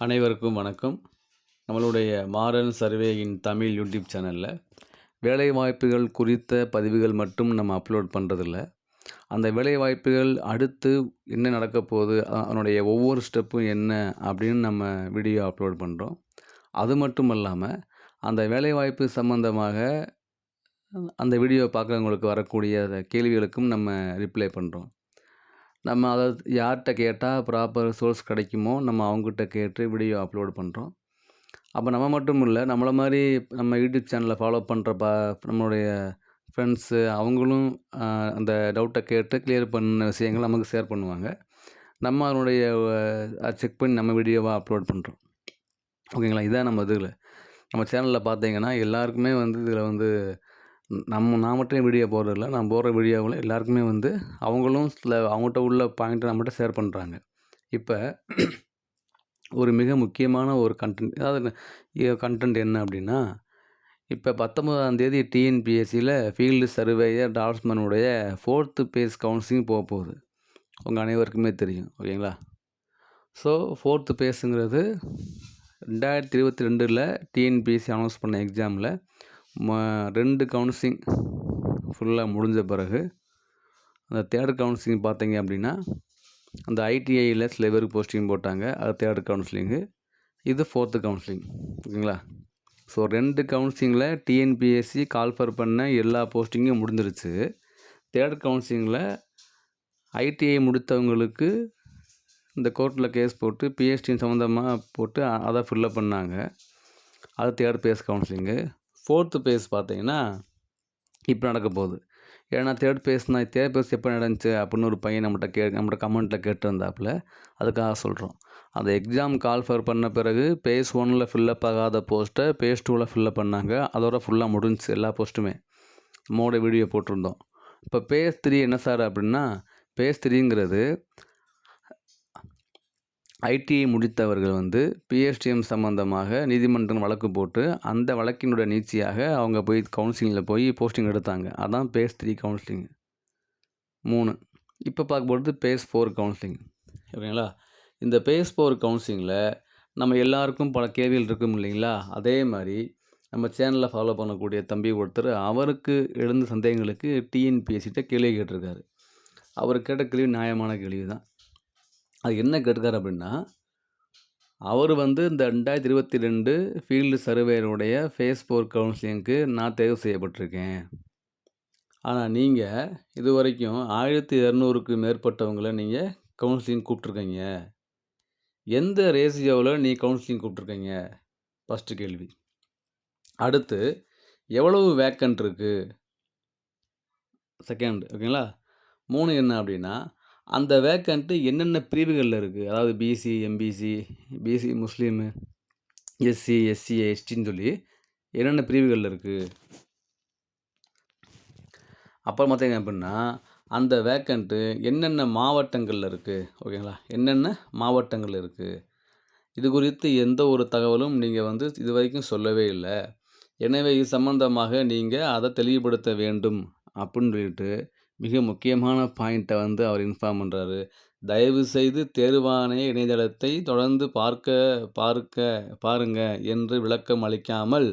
அனைவருக்கும் வணக்கம். நம்மளுடைய மாடர்ன் சர்வேயின் தமிழ் யூடியூப் சேனலில் வேலைவாய்ப்புகள் குறித்த பதிவுகள் மட்டும் நம்ம அப்லோட் பண்ணுறதில்ல அந்த வேலைவாய்ப்புகள் அடுத்து என்ன நடக்க போகுது அதனுடைய ஒவ்வொரு ஸ்டெப்பும் என்ன அப்படின்னு நம்ம வீடியோ அப்லோட் பண்ணுறோம் அது மட்டும் இல்லாமல் அந்த வேலைவாய்ப்பு சம்மந்தமாக அந்த வீடியோ பார்க்குறவங்களுக்கு வரக்கூடிய அந்த கேள்விகளுக்கும் நம்ம ரிப்ளை பண்ணுறோம் நம்ம அதை யார்கிட்ட கேட்டால் ப்ராப்பர் சோர்ஸ் கிடைக்குமோ நம்ம அவங்ககிட்ட கேட்டு வீடியோ அப்லோட் பண்ணுறோம் அப்போ நம்ம மட்டும் இல்லை நம்மளை மாதிரி நம்ம யூடியூப் சேனலை ஃபாலோ பண்ணுற பா நம்மளுடைய ஃப்ரெண்ட்ஸு அவங்களும் அந்த டவுட்டை கேட்டு கிளியர் பண்ண விஷயங்கள் நமக்கு ஷேர் பண்ணுவாங்க. நம்ம அதனுடைய செக் பண்ணி நம்ம வீடியோவாக அப்லோட் பண்ணுறோம் ஓகேங்களா? இதான் நம்ம இதில். நம்ம சேனலில் பார்த்தீங்கன்னா எல்லாருக்குமே வந்து இதில் வந்து நம்ம நான் மட்டும் வீடியோ போடுறதில்ல. நான் போடுற வீடியோவில் எல்லாருக்குமே வந்து அவங்களும் சில அவங்ககிட்ட உள்ள பாயிண்ட்டை நம்மகிட்ட ஷேர் பண்ணுறாங்க இப்போ ஒரு மிக முக்கியமான ஒரு கண்டென்ட் அதாவது கண்டென்ட் என்ன அப்படின்னா இப்போ பத்தொன்பதாம் தேதி டிஎன்பிஎஸ்சியில் ஃபீல்டு சர்வேயர் டால்ஸ்மனுடைய ஃபோர்த்து பேஸ் கவுன்சிலிங் போக போகுது. உங்கள் அனைவருக்குமே தெரியும் ஓகேங்களா? ஸோ ஃபோர்த்து பேஸுங்கிறது ரெண்டாயிரத்தி இருபத்தி ரெண்டில் டிஎன்பிஎஸ்சி அனௌன்ஸ் பண்ண எக்ஸாமில் ம ரெண்டு கவுன்சிலிங் ஃபுல்லாக முடிஞ்ச பிறகு அந்த தேர்ட் கவுன்சிலிங் பார்த்தீங்க அப்படின்னா அந்த ஐடிஐயில் சில பேருக்கு போஸ்டிங் போட்டாங்க அது தேர்ட் கவுன்சிலிங்கு இது ஃபோர்த்து கவுன்சிலிங் ஓகேங்களா? ஸோ ரெண்டு கவுன்சிலிங்கில் டிஎன்பிஎஸ்சி கால்ஃபர் பண்ண எல்லா போஸ்டிங்கும் முடிஞ்சிருச்சு. தேர்ட் கவுன்சிலிங்கில் ஐடிஐ முடித்தவங்களுக்கு இந்த கோர்ட்டில் கேஸ் போட்டு பிஹெச்டின் சம்மந்தமாக போட்டு அதை ஃபில்லப் பண்ணாங்க. அது தேர்ட் பேஸ் கவுன்சிலிங்கு ஃபோர்த்து பேஸ் பார்த்தீங்கன்னா இப்போ நடக்க போகுது ஏன்னா தேர்ட் பேஸ்னா தேர்ட் பேஸ் எப்போ நடந்துச்சு அப்படின்னு ஒரு பையன் நம்மகிட்ட கே நம்மகிட்ட கமெண்ட்டில் கேட்டிருந்தாப்புல அதுக்காக சொல்கிறோம் அந்த எக்ஸாம் கால்ஃபர் பண்ண பிறகு பேஸ் ஒனில் ஃபில்லப் ஆகாத போஸ்ட்டை பேஸ் டூவில் ஃபில்லப் பண்ணாங்க. அதோட ஃபுல்லாக முடிஞ்சுச்சு எல்லா போஸ்ட்டுமே மோட வீடியோ போட்டிருந்தோம். இப்போ பேஸ் த்ரீ என்ன சார் அப்படின்னா பேஸ் த்ரீங்கிறது ஐடிஐ முடித்தவர்கள் வந்து பிஎஸ்டிஎம் சம்பந்தமாக நீதிமன்றம் வழக்கு போட்டு அந்த வழக்கினுடைய நீட்சியாக அவங்க போய் கவுன்சிலிங்கில் போய் போஸ்டிங் எடுத்தாங்க. அதான் பேஸ் த்ரீ கவுன்சிலிங் மூணு. இப்போ பார்க்கும்பொழுது பேஸ் ஃபோர் கவுன்சிலிங் ஓகேங்களா? இந்த பேஸ் ஃபோர் கவுன்சிலிங்கில் நம்ம எல்லாருக்கும் பல கேள்விகள் இருக்கும் இல்லைங்களா? அதே மாதிரி நம்ம சேனலில் ஃபாலோ பண்ணக்கூடிய தம்பி ஒருத்தர் அவருக்கு எழுந்த சந்தேகங்களுக்கு டிஎன்பிஎஸ்சிட்ட கேள்வி கேட்டிருக்காரு. அவர் கேட்ட கேள்வி நியாயமான கேள்வி தான் அது என்ன கேட்டிருக்காரு அப்படின்னா அவர் வந்து இந்த ரெண்டாயிரத்தி இருபத்தி ரெண்டு ஃபீல்டு சர்வேனுடைய ஃபேஸ் ஃபோர் கவுன்சிலிங்க்கு நான் தேர்வு செய்யப்பட்டிருக்கேன். ஆனால் நீங்கள் இது வரைக்கும் ஆயிரத்தி இரநூறுக்கு மேற்பட்டவங்களை நீங்கள் கவுன்சிலிங் கூப்பிட்ருக்கீங்க எந்த ரேசியோவில் நீ கவுன்சிலிங் கூப்பிட்ருக்கீங்க ஃபஸ்ட்டு கேள்வி. அடுத்து எவ்வளவு வேக்கன்ட் இருக்குது செகண்ட் ஓகேங்களா மூணு என்ன அப்படின்னா அந்த வேக்கண்ட்டு என்னென்ன பிரிவுகளில் இருக்குது அதாவது BC MBC BC Muslim SC SC எஸ்டின்னு சொல்லி என்னென்ன பிரிவுகளில் இருக்குது அப்புறம் பார்த்தீங்க அப்படின்னா அந்த வேக்கண்ட்டு என்னென்ன மாவட்டங்களில் இருக்குது ஓகேங்களா என்னென்ன மாவட்டங்கள் இருக்குது இது குறித்து எந்த ஒரு தகவலும் நீங்கள் வந்து இது வரைக்கும் சொல்லவே இல்லை. எனவே இது சம்பந்தமாக நீங்கள் அதை தெளிவுபடுத்த வேண்டும் அப்படின்னு சொல்லிட்டு மிக முக்கியமான பாயிண்ட்டை வந்து அவர் இன்ஃபார்ம் பண்ணுறாரு தயவு செய்து தேர்வாணைய இணையதளத்தை தொடர்ந்து பார்க்க பார்க்க பாருங்க என்று விளக்கம் அளிக்காமல்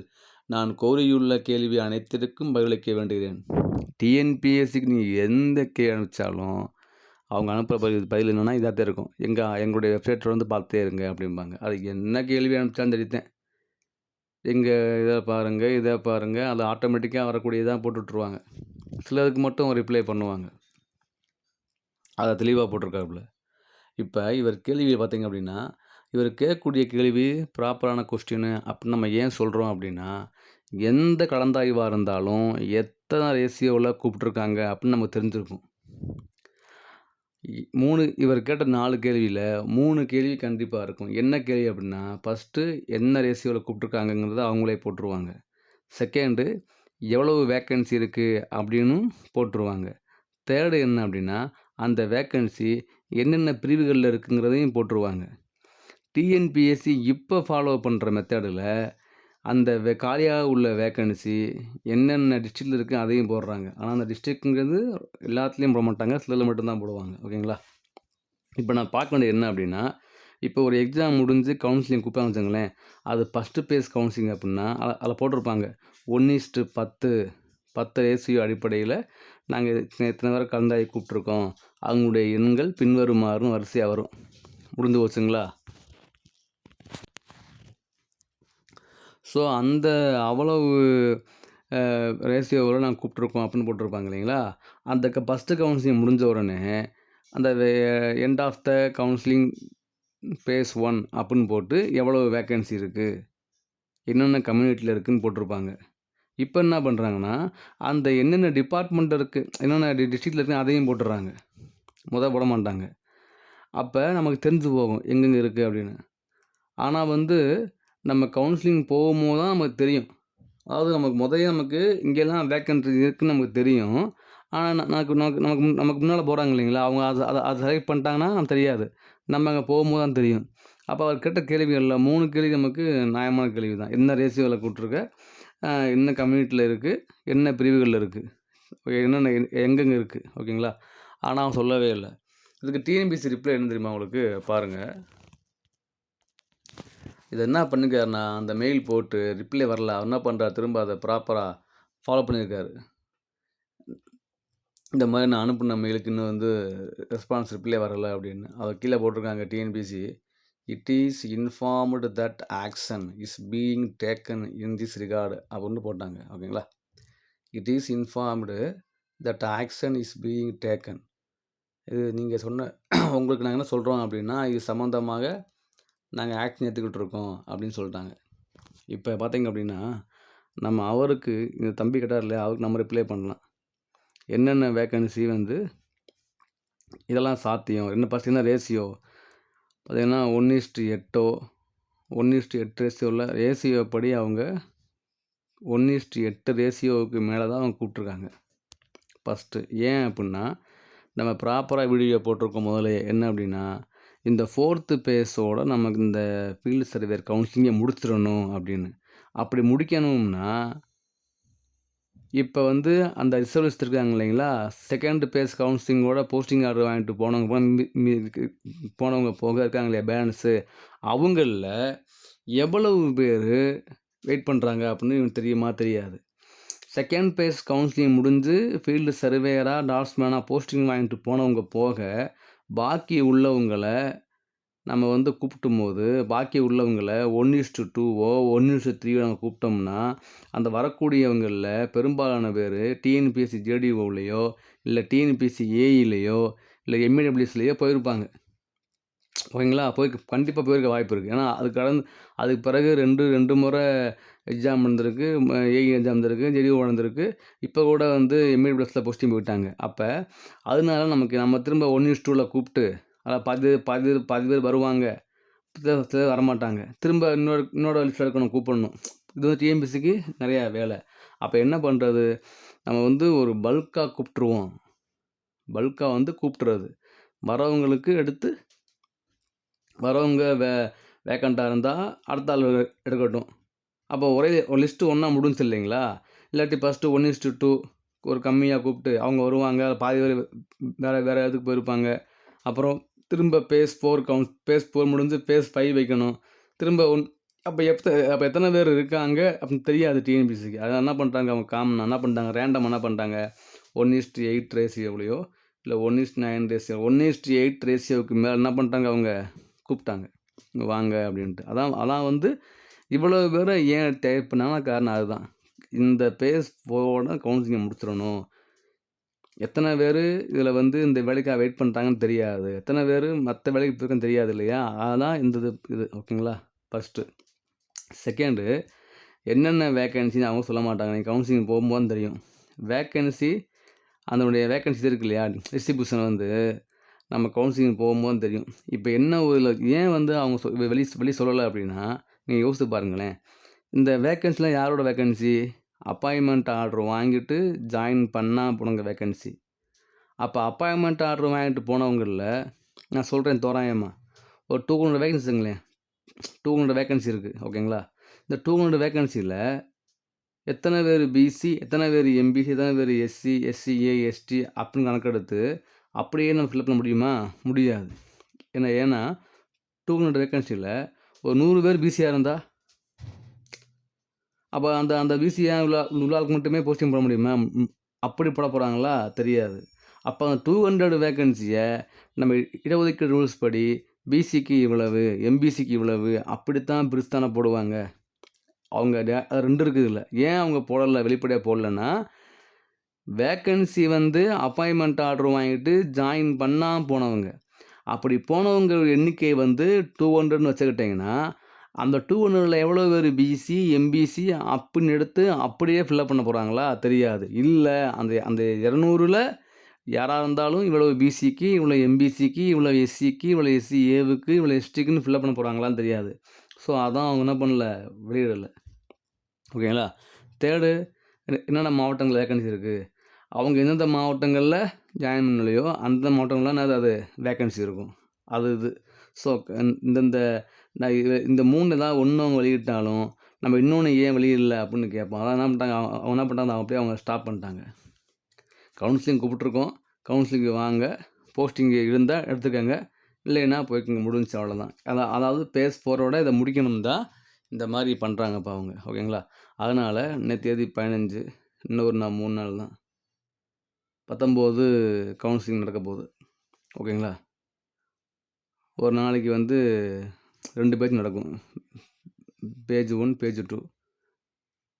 நான் கோரியுள்ள கேள்வி அனைத்திற்கும் பதிலளிக்க வேண்டுகிறேன். டிஎன்பிஎஸ்சிக்கு நீ எந்த கேள்வி அனுப்பிச்சாலும் அவங்க அனுப்புகிற பதில் பதில் என்னென்னா இதாக தான் இருக்கும். எங்கள் எங்களுடைய வெப்சைட் வந்து பார்த்தே இருங்க அப்படிம்பாங்க. அது என்ன கேள்வி அனுப்பிச்சாலும் தெரிவித்தேன் எங்கள் இதை பாருங்கள் இதை பாருங்கள் அது ஆட்டோமேட்டிக்காக வரக்கூடியதாக போட்டு சிலருக்கு மட்டும் ரிப்ளை பண்ணுவாங்க. அதை தெளிவாக போட்டிருக்காப்புல. இப்போ இவர் கேள்வி பார்த்தீங்க அப்படின்னா இவர் கேட்கக்கூடிய கேள்வி ப்ராப்பரான கொஸ்டின் அப்படின்னு நம்ம ஏன் சொல்கிறோம் அப்படின்னா எந்த கலந்தாய்வாக இருந்தாலும் எத்தனை ரேசியோவில் கூப்பிட்ருக்காங்க அப்படின்னு நமக்கு தெரிஞ்சிருக்கும். இ- மூணு இவர் கேட்ட நாலு கேள்வியில் மூணு கேள்வி கண்டிப்பாக இருக்கும். என்ன கேள்வி அப்படின்னா ஃபஸ்ட்டு என்ன ரேசியோவில் கூப்பிட்ருக்காங்கங்கிறத அவங்களே போட்டுருவாங்க. செகண்டு எவ்வளவு வேக்கன்சி இருக்குது அப்படின்னு போட்டுருவாங்க. தேர்டு என்ன அப்படின்னா அந்த வேக்கன்சி என்னென்ன பிரிவுகளில் இருக்குங்கிறதையும் போட்டுருவாங்க. டிஎன்பிஎஸ்சி இப்போ ஃபாலோ பண்ணுற மெத்தடில் அந்த வே காலியாக உள்ள வேக்கன்சி என்னென்ன டிஸ்ட்ரிக்டில் இருக்குது அதையும் போடுறாங்க. ஆனால் அந்த டிஸ்ட்ரிக்ட்ங்கிறது எல்லாத்துலேயும் போட மாட்டாங்க சிலதில் மட்டும்தான் போடுவாங்க. ஓகேங்களா? இப்போ நான் பார்க்க வேண்டியது என்ன அப்படின்னா இப்போ ஒரு எக்ஸாம் முடிஞ்சு கவுன்சிலிங் கூப்பிட்டாங்க வச்சுங்களேன் அது ஃபஸ்ட்டு பேஸ் கவுன்சிலிங் அப்படின்னா அதில் போட்டிருப்பாங்க. ஒன் இஸ்ட்டு பத்து பத்து ரேசியோ அடிப்படையில் நாங்கள் இத்தனை பேரை கலந்தாய் கூப்பிட்ருக்கோம் அவங்களுடைய எண்கள் பின்வருமாறும் வரிசையாக வரும். முடிஞ்சு போச்சுங்களா? ஸோ அந்த அவ்வளவு ரேசியோவில் நாங்கள் கூப்பிட்ருக்கோம் அப்படின்னு போட்டிருப்பாங்க இல்லைங்களா? அந்த க ஃபஸ்ட்டு கவுன்சிலிங் முடிஞ்ச உடனே அந்த end of the counselling phase one அப்படின்னு போட்டு எவ்வளோ வேக்கன்சி இருக்குது என்னென்ன கம்யூனிட்டியில் இருக்குதுன்னு போட்டிருப்பாங்க. இப்போ என்ன பண்ணுறாங்கன்னா அந்த என்னென்ன டிபார்ட்மெண்ட் இருக்குது என்னென்ன டிஸ்ட்ரிக்டில் இருக்குது அதையும் போட்டுடுறாங்க. முத போட மாட்டாங்க. அப்போ நமக்கு தெரிஞ்சு போகும் எங்கெங்கே இருக்குது அப்படின்னு. ஆனால் வந்து நம்ம கவுன்சிலிங் போகும்போது தான் நமக்கு தெரியும். அதாவது நமக்கு முதல்ல நமக்கு இங்கெல்லாம் வேக்கன்சி இருக்குதுன்னு நமக்கு தெரியும். ஆனால் நமக்கு நமக்கு நமக்கு நமக்கு முன்னால் போகிறாங்க இல்லைங்களா? அவங்க அதை அதை அதை செலக்ட் பண்ணிட்டாங்கன்னா நமக்கு தெரியாது. நம்ம அங்கே போகும்போது தான் தெரியும். அப்போ அவர் கேட்ட கேள்விகளில் மூணு கேள்வி நமக்கு நியாயமான கேள்வி தான் என்ன ரேசியோவில் கூப்பிட்ருக்க என்ன கம்யூனிட்டியில் இருக்குது என்ன பிரிவுகளில் இருக்குது என்னென்ன எங்கெங்கே இருக்குது ஓகேங்களா? ஆனால் அவன் சொல்லவே இல்லை. இதுக்கு டிஎன்பிசி ரிப்ளை என்ன தெரியுமா உங்களுக்கு? பாருங்கள் இது என்ன பண்ணிருக்காருன்னா அந்த மெயில் போட்டு ரிப்ளை வரல. அவர் என்ன பண்ணுறாரு திரும்ப அதை ப்ராப்பராக ஃபாலோ பண்ணியிருக்காரு இந்த மாதிரி நான் அனுப்புன மெயிலுக்கு இன்னும் வந்து ரெஸ்பான்ஸ் ரிப்ளை வரலை அப்படின்னு. அவர் கீழே போட்டிருக்காங்க TNPSC it is informed that action is being taken in this record அப்படின்னு போட்டாங்க. ஓகேங்களா? It is informed that action is being taken இது நீங்கள் சொன்ன உங்களுக்கு நாங்கள் என்ன சொல்கிறோம் அப்படின்னா இது சம்மந்தமாக நாங்கள் ஆக்ஷன் எடுத்துக்கிட்டு இருக்கோம் அப்படின்னு சொல்லிட்டாங்க. இப்போ பார்த்தீங்க அப்படின்னா நம்ம அவருக்கு இந்த தம்பி கேட்டார் இல்லையா அவருக்கு நம்ம ரிப்ளை பண்ணலாம். என்னென்ன வேக்கன்சி வந்து இதெல்லாம் சாத்தியம் என்ன பார்த்தீங்கன்னா ரேஷியோ பார்த்திங்கன்னா ஒன் இஸ்ட்டு எட்டோ ஒன் இஸ்ட்டு எட்டு ரேசியோவில் ரேசியோ படி அவங்க ஒன் இஸ்ட்டு எட்டு ரேசியோவுக்கு மேலே தான் அவங்க கூப்பிட்ருக்காங்க ஃபஸ்ட்டு ஏன் அப்படின்னா நம்ம ப்ராப்பராக வீடியோ போட்டிருக்கோம் முதல்ல. என்ன அப்படின்னா இந்த ஃபோர்த்து பேஸோட நமக்கு இந்த ஃபீல்டு சர்வேர் கவுன்சிலிங்கை முடிச்சிடணும் அப்படின்னு. அப்படி முடிக்கணும்னா இப்போ வந்து அந்த ரிசர்விஸ்ட் இருக்காங்க இல்லைங்களா? செகண்ட் பேஸ் கவுன்சிலிங்கோட போஸ்டிங் ஆர்டர் வாங்கிட்டு போனவங்க போனவங்க போக இருக்காங்க இல்லையா பேலன்ஸு அவங்களில் எவ்வளவு பேர் வெயிட் பண்ணுறாங்க அப்படின்னு இவனுக்கு தெரியுமா? தெரியாது. செகண்ட் பேஸ் கவுன்சிலிங் முடிஞ்சு ஃபீல்டு சர்வேயராக டாட்ஸ்மேனாக போஸ்டிங் வாங்கிட்டு போனவங்க போக பாக்கி உள்ளவங்களை நம்ம வந்து கூப்பிட்டும் போது பாக்கி உள்ளவங்களை ஒன் இஸ்டு டூவோ ஒன் இஸ்டு த்ரீயோ நம்ம கூப்பிட்டோம்னா அந்த வரக்கூடியவங்களில் பெரும்பாலான பேர் டிஎன்பிஎஸ்சி ஜேடிஓவிலையோ இல்லை டிஎன்பிஎஸ்சி ஏஇலையோ இல்லை எம்இடபிள்யூஸ்லேயோ போயிருப்பாங்க. ஓகேங்களா? போய் கண்டிப்பாக போயிருக்க வாய்ப்பு இருக்குது ஏன்னா அது கடந்து அதுக்கு பிறகு ரெண்டு ரெண்டு முறை எக்ஸாம் நடந்திருக்கு ஏஇ எக்ஸாம் நடந்திருக்கு ஜெடிஓ நடந்திருக்கு. இப்போ கூட வந்து எம்இடபிள்யூஸில் போஸ்டிங் போயிட்டாங்க. அப்போ அதனால நமக்கு நம்ம திரும்ப ஒன் இஸ் டூவில் கூப்பிட்டு அதில் பாதி பாதி பேர் பாதி பேர் வருவாங்க. சில வரமாட்டாங்க. திரும்ப இன்னொரு இன்னொரு லிஸ்ட்டில் இருக்கணும் கூப்பிடணும். இது வந்து டிஎம்பிசிக்கு நிறையா வேலை. அப்போ என்ன பண்ணுறது நம்ம வந்து ஒரு பல்காக கூப்பிட்ருவோம் பல்காக வந்து கூப்பிட்றது வரவங்களுக்கு எடுத்து வரவங்க வே வேக்கண்ட்டாக இருந்தால் அடுத்த ஆள் எடுக்கட்டும். அப்போ ஒரே ஒரு லிஸ்ட்டு ஒன்றா முடிஞ்சு இல்லைங்களா? இல்லாட்டி ஃபஸ்ட்டு ஒன் இஸ்டு டூ ஒரு கம்மியாக கூப்பிட்டு அவங்க வருவாங்க. பாதி பேர் வேறு வேறு இதுக்கு போயிருப்பாங்க. அப்புறம் திரும்ப phase four count phase four முடிஞ்சு பேஸ் ஃபைவ் வைக்கணும். திரும்ப ஒன் அப்போ எப்போ அப்போ எத்தனை பேர் இருக்காங்க அப்படின்னு தெரியாது டிஎன்பிசிக்கு அதை என்ன பண்ணுறாங்க அவங்க காமன் என்ன பண்ணுறாங்க ரேண்டம் என்ன பண்ணுறாங்க ஒன் இஸ்ட் எயிட் ரேசியோவிலையோ இல்லை one is to nine ratio one is to eight ரேசியோவுக்கு மேலே என்ன பண்ணிட்டாங்க அவங்க? கூப்பிட்டாங்க. வாங்க அப்படின்ட்டு. அதான் அதான் வந்து இவ்வளோ பேரை ஏன் டைப் தேவைப்படான காரணம் அதுதான். இந்த பேஸ் போட கவுன்சிலிங்கை முடிச்சிடணும். எத்தனை பேர் இதில் வந்து இந்த வேலைக்காக வெயிட் பண்ணுறாங்கன்னு தெரியாது. எத்தனை பேர் மற்ற வேலைக்கு போயிருக்கன்னு தெரியாது இல்லையா? அதான் இந்த இது இது ஓகேங்களா ஃபஸ்ட்டு செகண்டு என்னென்ன வேக்கன்சின்னு அவங்க சொல்ல மாட்டாங்க. நீங்கள் கவுன்சிலிங் போகும்போது தெரியும். வேக்கன்சி அதனுடைய வேக்கன்சி இருக்கு இல்லையா? டிஸ்ட்ரிபியூஷன் வந்து நம்ம கவுன்சிலிங் போகும்போது தெரியும். இப்போ என்ன ஒரு ஏன் வந்து அவங்க சொ வெளி வெளியே சொல்லலை அப்படின்னா நீங்கள் யோசித்து பாருங்களேன். இந்த வேக்கன்சிலாம் யாரோட வேக்கன்சி அப்பாயின்மெண்ட் ஆர்டர் வாங்கிட்டு ஜாயின் பண்ணால் போனவங்க வேக்கன்சி அப்போ அப்பாயின்மெண்ட் ஆர்டர் வாங்கிட்டு போனவங்களில் நான் சொல்கிறேன் தோராயமாக ஒரு டூ ஹண்ட்ரட் வேக்கன்சிங்களேன் டூ ஹண்ட்ரட் வேக்கன்சி இருக்குது ஓகேங்களா இந்த டூ ஹண்ட்ரட் வேக்கன்சியில் எத்தனை பேர் பிசி எத்தனை பேர் எம்பிசி எத்தனை பேர் எஸ்சி எஸ்சிஏ எஸ்டி அப்படின்னு கணக்கெடுத்து அப்படியே நம்ம ஃபில்அப் பண்ண முடியுமா? முடியாது. ஏன்னா ஏன்னா டூ ஹண்ட்ரட் வேக்கன்சியில் ஒரு நூறு பேர் பிசியாக இருந்தால் அப்போ அந்த அந்த பிசியாக உள்ள உள்ளாளுக்கு மட்டுமே போஸ்டிங் போட முடியுமா? அப்படி போட போகிறாங்களா தெரியாது. அப்போ அந்த டூ ஹண்ட்ரட் வேக்கன்சியை நம்ம இடஒதுக்கீடு ரூல்ஸ் படி பிசிக்கு இவ்வளவு எம்பிசிக்கு இவ்வளவு அப்படித்தான் பிரிஸ்தானே போடுவாங்க. அவங்க ரெண்டு இருக்குது இல்லை. ஏன் அவங்க போடலை வெளிப்படையாக போடலன்னா வேக்கன்சி வந்து அப்பாயின்மெண்ட் ஆர்டர் வாங்கிட்டு ஜாயின் பண்ணால் போனவங்க. அப்படி போனவங்க எண்ணிக்கை வந்து டூ ஹண்ட்ரட்னு வச்சுக்கிட்டிங்கன்னா அந்த டூ ஹண்ட்ரடில் எவ்வளோ பேர் பிசி எம்பிசி அப்படின்னு எடுத்து அப்படியே ஃபில்அப் பண்ண போகிறாங்களா தெரியாது. இல்லை அந்த அந்த இரநூறுல யாராக இருந்தாலும் இவ்வளோ பிசிக்கு இவ்வளோ எம்பிசிக்கு இவ்வளோ எஸ்சிக்கு இவ்வளோ எஸ்சி ஏவுக்கு இவ்வளோ எஸ்டிக்குன்னு ஃபில்அப் பண்ண போகிறாங்களான்னு தெரியாது. ஸோ அதான் அவங்க என்ன பண்ணல வெளியிடலை. ஓகேங்களா? தேர்டு என்னென்ன மாவட்டங்கள் வேக்கன்சி இருக்குது அவங்க எந்தெந்த மாவட்டங்களில் ஜாயின் பண்ணலையோ அந்த மாவட்டங்களில் என்னது அது வேக்கன்சி இருக்கும். அது இது. ஸோ இந்தந்த நான் இது- இந்த மூணு ஏதாவது ஒன்று அவங்க வெளியிட்டாலும் நம்ம இன்னொன்று ஏன் வெளியிடல அப்படின்னு கேட்போம் அதான் என்ன பண்ணிட்டாங்க? அவங்க என்ன பண்ணிட்டாங்க? அவங்க அப்படியே அவங்க ஸ்டாப் பண்ணிட்டாங்க. கவுன்சிலிங் கூப்பிட்ருக்கோம் கவுன்சிலிங்கு வாங்க. போஸ்டிங் இருந்தால் எடுத்துக்கோங்க. இல்லைன்னா போய்க்குங்க. முடிஞ்சுச்சு அவ்வளோதான் அதான் அதாவது பேஸ் ஃபோரோட இதை முடிக்கணும் தான் இந்த மாதிரி பண்ணுறாங்கப்பா அவங்க. ஓகேங்களா? அதனால் நேற்று தேதி பதினஞ்சு. இன்னொரு நான் மூணு நாள் தான். பத்தொம்போது கவுன்சிலிங் நடக்க போகுது. ஓகேங்களா? ஒரு நாளைக்கு வந்து ரெண்டு பேஜ் நடக்கும். பேஜ் ஒன் பேஜ் டூ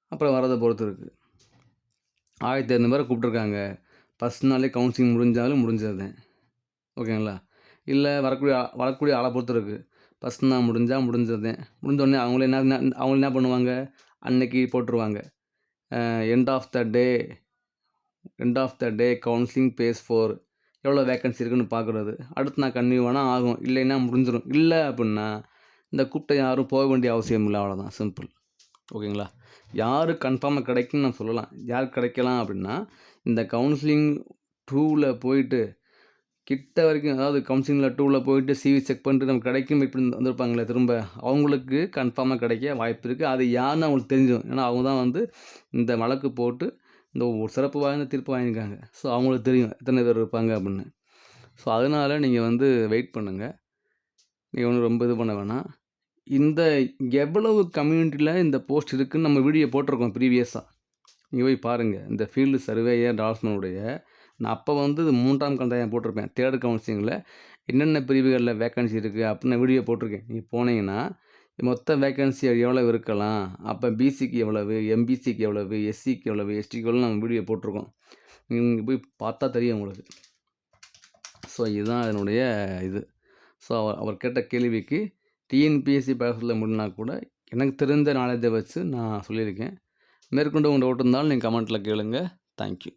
அப்புறம் வரதை பொறுத்து இருக்குது ஆயிரத்தி இரநூறு பேரை கூப்பிட்ருக்காங்க ஃபஸ்ட் நாளே கவுன்சிலிங் முடிஞ்சாலும் முடிஞ்சது. ஓகேங்களா? இல்லை வரக்கூடிய ஆ- வரக்கூடிய ஆளை பொறுத்து இருக்குது ஃபஸ்ட் நாள் முடிஞ்சால் முடிஞ்சது. முடிஞ்சோடனே அவங்களே என்ன அவங்கள அவங்க என்ன பண்ணுவாங்க? அன்னைக்கு போட்டுருவாங்க. End of the day end of the day counselling phase four எவ்வளோ வேக்கன்சி இருக்குன்னு பார்க்குறது. அடுத்து நான் கன்னியூ வேணால் ஆகும். இல்லைன்னா முடிஞ்சிடும் இல்லை அப்படின்னா இந்த கூப்பிட்ட யாரும் போக வேண்டிய அவசியம் இல்லை அவ்வளோதான் சிம்பிள் ஓகேங்களா யார் கன்ஃபார்மாக கிடைக்குன்னு நான் சொல்லலாம். யார் கிடைக்கலாம் அப்படின்னா இந்த கவுன்சிலிங் டூவில் போயிட்டு கிட்ட வரைக்கும் அதாவது கவுன்சிலிங்கில் டூவில் போயிட்டு சிவி செக் பண்ணிட்டு நமக்கு கிடைக்கும் இப்படி வந்திருப்பாங்களே திரும்ப அவங்களுக்கு கன்ஃபார்மாக கிடைக்க வாய்ப்பு இருக்குது அது யாருன்னு அவங்களுக்கு தெரிஞ்சிடும். ஏன்னா அவங்க தான் வந்து இந்த வழக்கு போட்டு இந்த ஒரு சிறப்பு வாய்ந்த தீர்ப்பு வாங்கியிருக்காங்க. ஸோ அவங்களுக்கு தெரியும் எத்தனை பேர் இருப்பாங்க அப்படின்னு. ஸோ அதனால் நீங்கள் வந்து வெயிட் பண்ணுங்கள் நீங்கள் ஒன்றும் ரொம்ப இது பண்ண வேணாம். இந்த எவ்வளவு கம்யூனிட்டியில் இந்த போஸ்ட் இருக்குதுன்னு நம்ம வீடியோ போட்டிருக்கோம் ப்ரீவியஸாக நீங்கள் போய் பாருங்கள் இந்த ஃபீல்டு சர்வேயர் டால்ஸ்மனுடைய நான் அப்போ வந்து இது மூன்றாம் கண்டாயம் போட்டிருப்பேன் தேர்ட் கவுன்சிலிங்கில் என்னென்ன பிரிவுகளில் வேக்கன்சி இருக்குது அப்படின்னு வீடியோ போட்டிருக்கேன். நீங்கள் போனீங்கன்னா மொத்த வேக்கன்சி எவ்வளோ இருக்கலாம் அப்போ பிசிக்கு எவ்வளவு எம்பிசிக்கு எவ்வளவு எஸ்சிக்கு எவ்வளவு எஸ்டிக்கு எவ்வளோ நம்ம வீடியோ போட்டிருக்கோம். நீங்கள் போய் பார்த்தா தெரியும் உங்களுக்கு. ஸோ இதுதான் அதனுடைய இது. ஸோ அவர் அவர் கேட்ட கேள்விக்கு டிஎன்பிஎஸ்சி பேசுறதுல முடினா கூட எனக்கு தெரிந்த நாலேஜை வச்சு நான் சொல்லியிருக்கேன். மேற்கொண்டு உங்கள் டவுட் இருந்தாலும் நீங்கள் கமெண்ட்டில் கேளுங்க. தேங்க்யூ